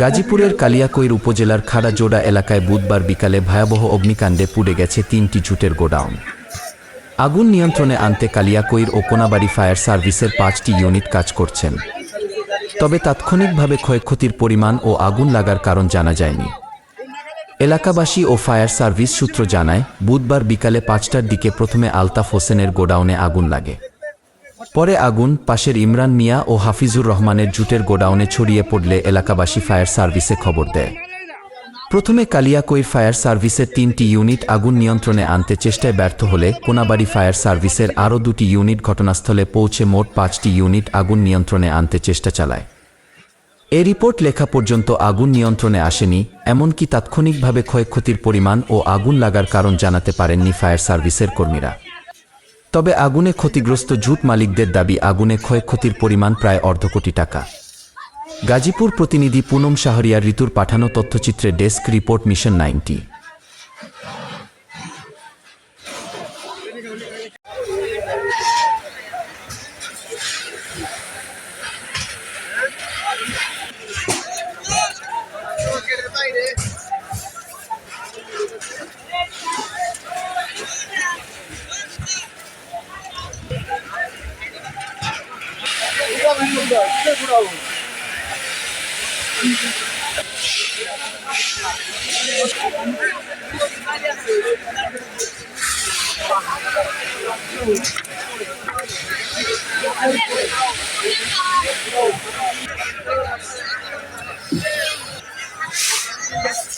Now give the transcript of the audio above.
গাজীপুরের কালিয়াকৈর উপজেলার খাড়াজোড়া এলাকায় বুধবার বিকালে ভয়াবহ অগ্নিকাণ্ডে পুড়ে গেছে তিনটি জুটের গোডাউন। আগুন নিয়ন্ত্রণে আনতে কালিয়াকৈর ও কোনাবাড়ি ফায়ার সার্ভিসের পাঁচটি ইউনিট কাজ করছেন। তবে তাৎক্ষণিকভাবে ক্ষয়ক্ষতির পরিমাণ ও আগুন লাগার কারণ জানা যায়নি। এলাকাবাসী ও ফায়ার সার্ভিস সূত্র জানায়, বুধবার বিকালে পাঁচটার দিকে প্রথমে আলতাফ হোসেনের গোডাউনে আগুন লাগে। পরে আগুন, পাশের ইমরান মিয়া ও হাফিজুর রহমানের জুটের গোডাউনে ছড়িয়ে পড়লে এলাকাবাসী ফায়ার সার্ভিসে খবর দেয়। প্রথমে কালিয়াকৈর ফায়ার সার্ভিসের তিনটি ইউনিট আগুন নিয়ন্ত্রণে আনতে চেষ্টায় ব্যর্থ হলে কোনাবাড়ি ফায়ার সার্ভিসের আরও দুটি ইউনিট ঘটনাস্থলে পৌঁছে মোট পাঁচটি ইউনিট আগুন নিয়ন্ত্রণে আনতে চেষ্টা চালায়। এ রিপোর্ট লেখা পর্যন্ত আগুন নিয়ন্ত্রণে আসেনি, এমনকি তাৎক্ষণিকভাবে ক্ষয়ক্ষতির পরিমাণ ও আগুন লাগার কারণ জানাতে পারেননি ফায়ার সার্ভিসের কর্মীরা। তবে আগুনে ক্ষতিগ্রস্ত জুট মালিকদের দাবি, আগুনে ক্ষয়ক্ষতির পরিমাণ প্রায় অর্ধ কোটি টাকা। গাজীপুর প্রতিনিধি পুনম শাহরিয়ার ঋতুর পাঠানো তথ্যচিত্রে desk report mission ninety. Yes.